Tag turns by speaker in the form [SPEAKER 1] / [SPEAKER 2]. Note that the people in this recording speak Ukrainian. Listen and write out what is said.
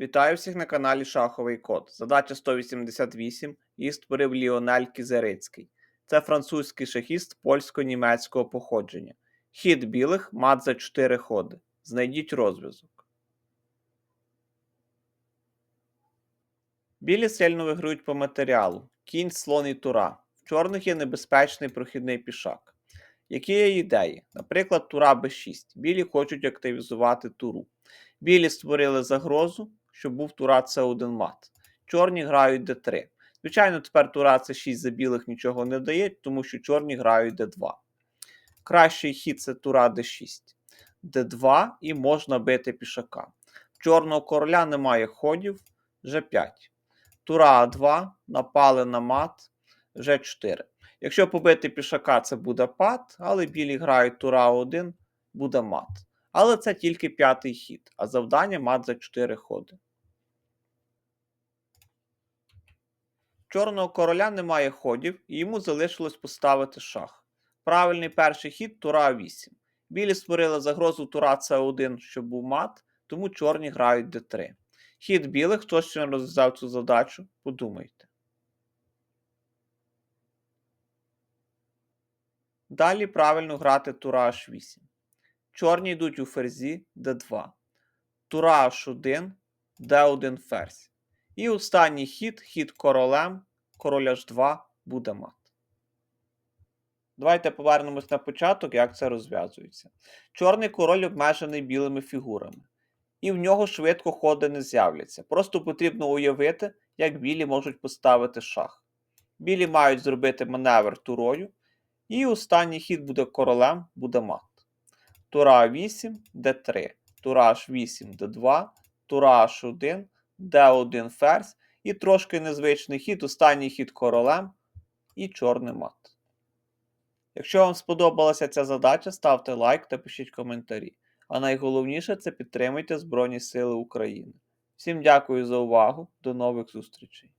[SPEAKER 1] Вітаю всіх на каналі Шаховий Код. Задача 188. Її створив Ліонель Кізерицький. Це французький шахіст польсько-німецького походження. Хід білих мат за 4 ходи. Знайдіть розв'язок. Білі сильно виграють по матеріалу. Кінь, слон і тура. В чорних є небезпечний прохідний пішак. Які є ідеї? Наприклад, тура b6. Білі хочуть активізувати туру. Білі створили загрозу, щоб був тура С1 мат. Чорні грають d3. Звичайно, тепер тура С6 за білих нічого не дає, тому що чорні грають d2. Кращий хід це тура d6. d2 і можна бити пішака. Чорного короля немає ходів g5. Тура А2, напали на мат g4. Якщо побити пішака, це буде пад, але білі грають тура 1 буде мат. Але це тільки п'ятий хід, а завдання мат за 4 ходи. Чорного короля немає ходів, і йому залишилось поставити шах. Правильний перший хід тура 8. Білі створили загрозу тура С1, щоб був мат, тому чорні грають d3. Хід білих, хто ще не розв'язав цю задачу, подумайте. Далі правильно грати тура H8. Чорні йдуть у ферзі d2. Тура H1, d1 ферзь. І останній хід, хід королем, король H2 буде мат. Давайте повернемось на початок, як це розв'язується. Чорний король обмежений білими фігурами. І в нього швидко ходи не з'являться. Просто потрібно уявити, як білі можуть поставити шах. Білі мають зробити маневр турою. І останній хід буде королем, буде мат. Тура 8, d3, тура h8, d2, тура h1, d1 ферзь. І трошки незвичний хід, останній хід королем і чорний мат. Якщо вам сподобалася ця задача, ставте лайк та пишіть коментарі. А найголовніше це підтримуйте Збройні Сили України. Всім дякую за увагу, до нових зустрічей!